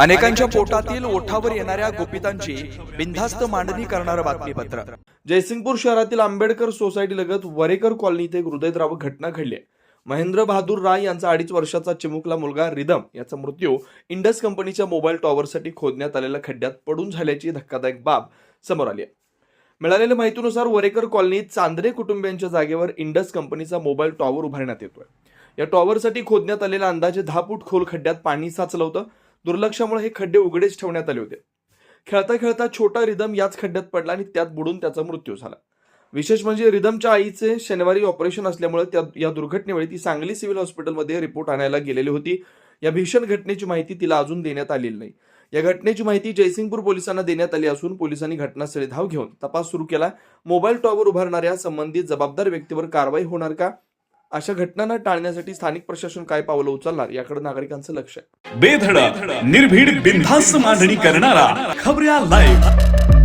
अनेकांच्या पोटातील ओठावर येणाऱ्या गोपितांची बिनधास्त मांडणी करणारं बातमीपत्र. जयसिंगपूर शहरातील आंबेडकर सोसायटी लगत वरेकर कॉलनी इथे एक हृदयद्रावक घटना घडली महेंद्र बहादूर राय यांचा अडीच वर्षाचा चिमुकला मुलगा रिदम याचा मृत्यू इंडस कंपनीच्या मोबाईल टॉवरसाठी खोदण्यात आलेल्या खड्ड्यात पडून झाल्याची धक्कादायक बाब समोर आली आहे. मिळालेल्या माहितीनुसार वरेकर कॉलनीत चांदणे कुटुंबियांच्या जागेवर इंडस कंपनीचा मोबाईल टॉवर उभारण्यात येतोय. या टॉवरसाठी खोदण्यात आलेल्या अंदाजे दहा फूट खोल खड्ड्यात पाणी साचलं होतं. दुर्लक्षामुळे हे खड्डे उघडेच ठेवण्यात आले होते. खेळता खेळता छोटा रिदम याच खड्ड्यात पडला आणि त्यात बुडून त्याचा मृत्यू झाला. विशेष म्हणजे रिदमच्या आईचे शनिवारी ऑपरेशन असल्यामुळे त्या या दुर्घटनेवेळी ती सांगली सिव्हिल हॉस्पिटलमध्ये रिपोर्ट आणायला गेलेली होती. या भीषण घटनेची माहिती तिला अजून देण्यात आलेली नाही. या घटनेची माहिती जयसिंगपूर पोलिसांना देण्यात आली असून पोलिसांनी घटनास्थळी धाव घेऊन तपास सुरू केला. मोबाईल टॉवर उभारणाऱ्या संबंधित जबाबदार व्यक्तीवर कारवाई होणार का? अशा घटनांना टाळण्यासाठी स्थानिक प्रशासन काय पावलं उचलणार याकडे नागरिकांचं लक्ष आहे. बेधडक निर्भीड बिनधास्त मांडणी करणारा खबऱ्या लाईव्ह